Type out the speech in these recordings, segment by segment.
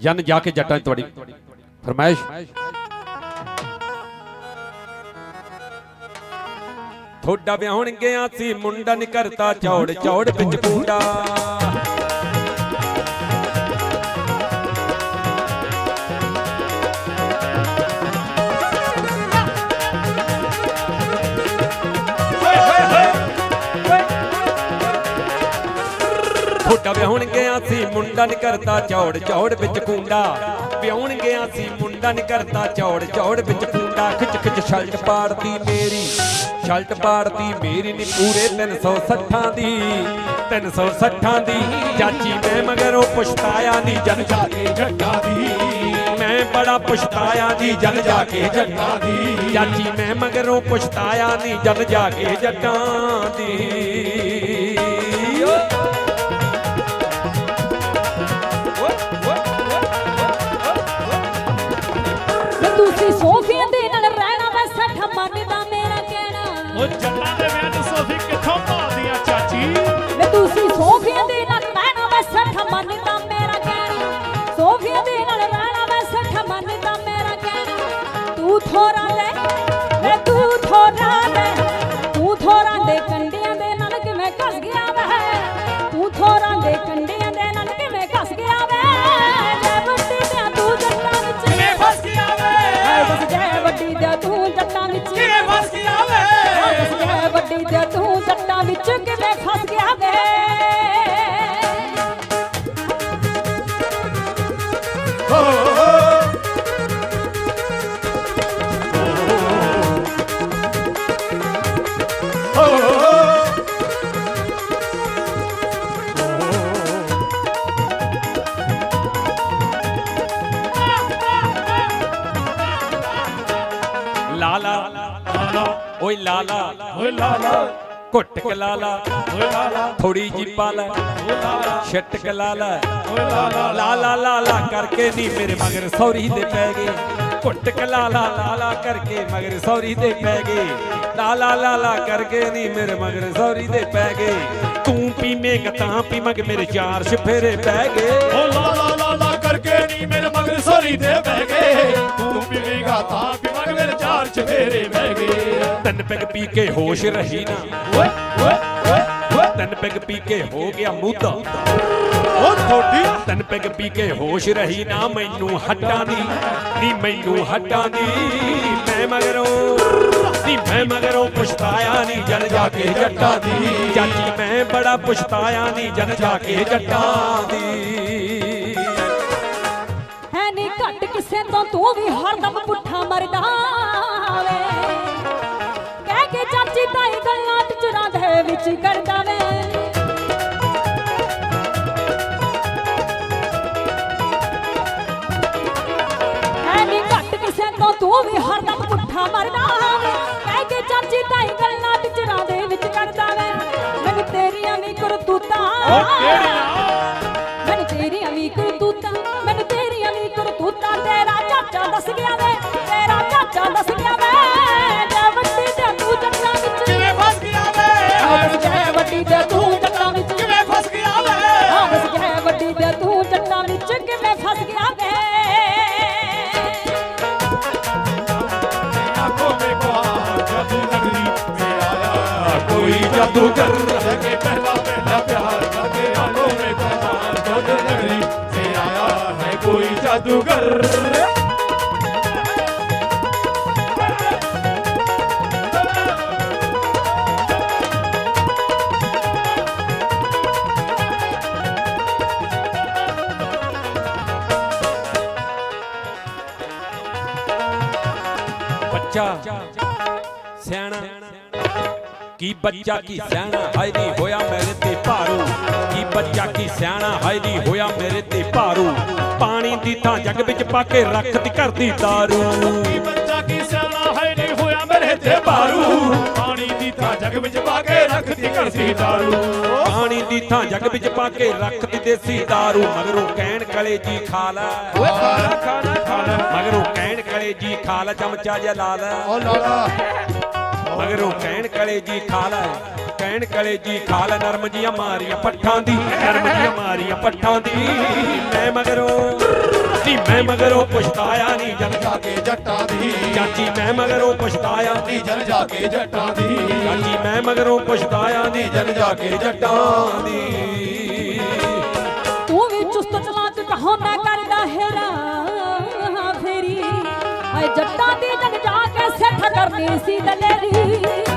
ਜਨ ਜਾ ਕੇ ਜੱਟਾਂ 'ਚ ਤੁਹਾਡੀ ਫਰਮਾਇਸ਼। ਥੋੜਾ ਵਿਆਹਣ ਗਿਆ ਸੀ, ਮੁੰਡਾ ਨੀ ਕਰਤਾ ਚੌੜ ਚੌੜ ਵਿੱਚ ਕੁੰਡਾ ਵਿਆਹਣ ਗਿਆ ਸੀ ਮੁੰਡਨ ਕਰਤਾ ਚੌੜ ਚੌੜ ਵਿੱਚ ਕੁੰਡਾ ਵਿਆਹਣ ਗਿਆ ਸੀ, ਮੁੰਡਾ ਕਰਤਾ ਚੌੜ ਚੌੜ ਵਿੱਚ ਕੁੰਡਾ ਖਿੱਚ ਖਿੱਚ ਸ਼ਲਟ ਪਾੜਦੀ ਮੇਰੀ, ਸ਼ਲਟ ਪਾੜਦੀ ਮੇਰੀ ਨੀ ਪੂਰੇ 360 ਦੀ। 360 ਦੀ, ਚਾਚੀ ਮੈਂ ਮਗਰੋਂ ਪਛਤਾਇਆ ਨਹੀਂ ਜਨ ਜਾ ਕੇ ਜੱਟਾਂ ਦੀ। ਮੈਂ ਬੜਾ ਪਛਤਾਇਆ ਨਹੀਂ ਜਨ ਜਾ ਕੇ ਜੱਟਾਂ ਦੀ। ਚਾਚੀ ਮੈਂ ਮਗਰੋਂ ਪਛਤਾਇਆ ਨਹੀਂ ਜਨ ਜਾ ਕੇ ਜੱਟਾਂ ਦੀ। ਓਏ ਲਾਲਾ ਘੁੱਟ ਕੇ ਲਾਲਾ ਓਏ ਲਾਲਾ ਥੋੜੀ ਜੀ ਪਾਲਾ ਓਏ ਲਾਲਾ ਛਟਕ ਲਾਲਾ ਓਏ ਲਾਲਾ ਲਾਲਾ ਲਾਲਾ ਕਰਕੇ ਨਹੀਂ ਮੇਰੇ ਮਗਰ ਸੌਰੀ ਦੇ ਪੈ ਗਏ ਘੁੱਟ ਕੇ ਲਾਲਾ ਲਾਲਾ ਕਰਕੇ ਮਗਰ ਸੌਰੀ ਦੇ ਪੈ ਗਏ ਲਾਲਾ ਲਾਲਾ ਕਰਕੇ ਨਹੀਂ ਮੇਰੇ ਮਗਰ ਸੌਰੀ ਦੇ ਪੈ ਗਏ ਤੂੰ ਪੀਵੇਂਗਾ ਤਾਂ ਪੀਵਾਂਗੇ ਮੇਰੇ ਚਾਰ ਛਫੇਰੇ ਪੈ ਗਏ ਓ ਲਾਲਾ ਲਾਲਾ ਕਰਕੇ ਨੀ ਮੇਰੇ ਮਗਰ ਸੋਰੀ ਦੇ ਬਹਿ ਗਏ ਤੂੰ ਮੇਰੇ ਚਾਰ ਚਫੇਰੇ ਬਹਿ ਗਏ ਤਿੰਨ ਪੈਗ ਪੀ ਕੇ ਹੋਸ਼ ਰਹੀ ਨਾ। ਓਏ ਓਏ ਓਏ ਓਏ। ਤਿੰਨ ਪੈਗ ਪੀ ਕੇ ਹੋ ਗਿਆ ਮੂਧਾ ਓ ਥੋੜੀ ਤਿੰਨ ਪੈਗ ਪੀ ਕੇ ਹੋਸ਼ ਰਹੀ ਨਾ ਮੈਨੂੰ ਹੱਟਾਂ ਦੀ। ਨੀ ਮੈਨੂੰ ਹੱਟਾਂ ਦੀ ਮੈਂ ਮਗਰੋਂ। ਨੀ ਮੈਂ ਮਗਰੋਂ ਪੁਛਤਾਇਆ ਨਹੀਂ ਜਨ ਜਾ ਕੇ ਜੱਟਾਂ ਦੀ। ਚਾਚੀ ਮੈਂ ਬੜਾ ਪੁਛਤਾਇਆ ਨਹੀਂ ਜਨ ਜਾ ਕੇ ਜੱਟਾਂ ਦੀ। ਹੈ ਨਹੀਂ ਘੱਟ ਕਿਸੇ ਤੋਂ ਤੂੰ ਵੀ ਹਰਦਮ ਪੁੱਠਾ ਮਰਦਾ। ਤੋਂ ਤੂੰ ਵੀ ਹਰਦਮ ਪੁੱਠਾ ਮਰਦਾ ਵੇ। ਕਹਿ ਕੇ ਚਾਚੀ ਤਾਈ ਗੱਲਾਂ ਟਚਰਾਂ ਦੇ ਵਿੱਚ ਕਰਦਾ ਵੇ। ਮੈਨੂੰ ਤੇਰੀਆਂ ਵੀ ਕਰਤੂਤਾਂ। ਮੈਨੂੰ ਤੇਰੀਆਂ ਵੀ ਕਰਤੂਤਾਂ। ਮੈਨੂੰ ਤੇਰੀਆਂ ਵੀ ਕਰਤੂਤਾਂ। ਤੇਰਾ ਚਾਚਾ ਦੱਸ ਗਿਆ ਵੇ। ਆਇਆ ਕੋਈ ਜਾਦੂਗਰ ਲਗੇ ਪਹਿਲਾ ਪਹਿਲਾ ਪਿਆਰ ਲਗੇ ਆਖੋ ਮੇ ਕੋ ਜਾਦੂ ਨਗਰੀ। ਮੇ ਆਇਆ ਹੈ ਕੋਈ ਜਾਦੂਗਰ। ਬੱਚਾ, ਸਿਆਣਾ। ਕੀ ਬੱਚਾ ਕੀ ਸਿਆਣਾ? ਹਾਏ ਨੀ ਹੋਇਆ ਮੇਰੇ ਤੇ ਭਾਰੂ। ਕੀ ਬੱਚਾ ਕੀ ਸਿਆਣਾ? ਹਾਏ ਨੀ ਹੋਇਆ ਮੇਰੇ ਤੇ ਭਾਰੂ। ਪਾਣੀ ਦੀ ਥਾਂ ਜੱਗ ਵਿੱਚ ਪਾ ਕੇ ਰੱਖਦੀ ਕਰਦੀ ਦਾਰੂ। ਕੀ ਬੱਚਾ ਕੀ ਸਿਆਣਾ? ਹੈ ਨਹੀਂ ਹੋਇਆ ਮੇਰੇ ਤੇ ਬਾਰੂ ਪਾਣੀ ਦੀ ਥਾਂ ਜਗ ਵਿੱਚ ਪਾ ਕੇ ਰੱਖਦੀ ਕਰਦੀ ਦਾਰੂ। ਪਾਣੀ ਦੀ ਥਾਂ ਜੱਗ ਵਿੱਚ ਪਾ ਕੇ ਰੱਖਦੀ ਦੇਸੀ ਦਾਰੂ। ਮਗਰੋਂ ਕਹਿਣ ਕਲੇ ਜੀ ਖਾ ਲੈ ਓਏ ਖਾਣਾ ਖਾਣਾ ਖਾਣਾ ਮਗਰੋਂ ਕਹਿਣ ਕਲੇ ਜੀ ਖਾ ਲੈ ਚਮਚਾ ਜਿਹਾ ਲਾ ਲੈ ਓ ਲਾਲਾ। ਮਗਰੋਂ ਕਹਿਣ ਕਲੇ ਜੀ ਖਾ ਕਹਿਣ ਕਲੇ ਜੀ ਖਾ ਨਰਮ ਜੀਆਂ ਮਾਰੀਆਂ ਪੱਠਾਂ ਦੀ। ਨਰਮ ਜੀਆਂ ਮਾਰੀਆਂ ਪੱਠਾਂ ਦੀ। ਮੈਂ ਮਗਰੋਂ ਮਗਰੋਂ ਪਛਤਾਇਆ ਨਹੀਂ ਜਨ ਜਾ ਕੇ ਜੱਟਾਂ ਦੀ। ਚਾਚੀ ਮੈਂ ਮਗਰੋਂ ਪਛਤਾਇਆ ਨਹੀਂ ਜਨ ਜਾ ਕੇ ਜੱਟਾਂ ਦੀ। ਚਾਚੀ ਮੈਂ ਮਗਰੋਂ ਪਛਤਾਇਆ ਨਹੀਂ ਜਨ ਜਾ ਕੇ ਜੱਟਾਂ ਦੀ। ਤੂੰ ਵੀ ਚੁਸਤ ਚਲਾਕ ਕਹੋਨਾ ਕਰਦਾ ਹੈਰਾ। ਫੇਰੀ ਆਏ ਜੱਟਾਂ ਦੀ ਜਨ ਸੀ ਦਲੇਰੀ।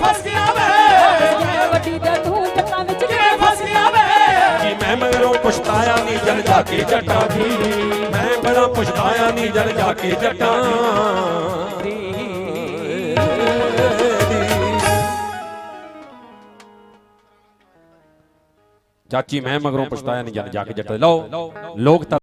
ਫਸ ਗਿਆ ਵੇ ਜਾ ਵੱਡੀ ਤੇ ਤੂੰ ਜੱਟਾਂ ਵਿੱਚ ਕਿਵੇਂ ਫਸ ਗਿਆ ਵੇ ਜੀ ਮੈਂ ਮਗਰੋਂ ਪਛਤਾਇਆ ਨਹੀਂ ਜਨ ਜਾ ਕੇ ਜੱਟਾਂ ਦੀ ਮੈਂ ਬੜਾ ਪਛਤਾਇਆ ਨਹੀਂ ਜਨ ਜਾ ਕੇ ਜੱਟਾਂ ਦੀ ਚਾਚੀ ਮੈਂ ਮਗਰੋਂ ਪਛਤਾਇਆ ਨਹੀਂ ਜਨ ਜਾ ਕੇ ਜੱਟਾਂ ਦੀ। ਲਓ ਲੋਕ ਤਾਂ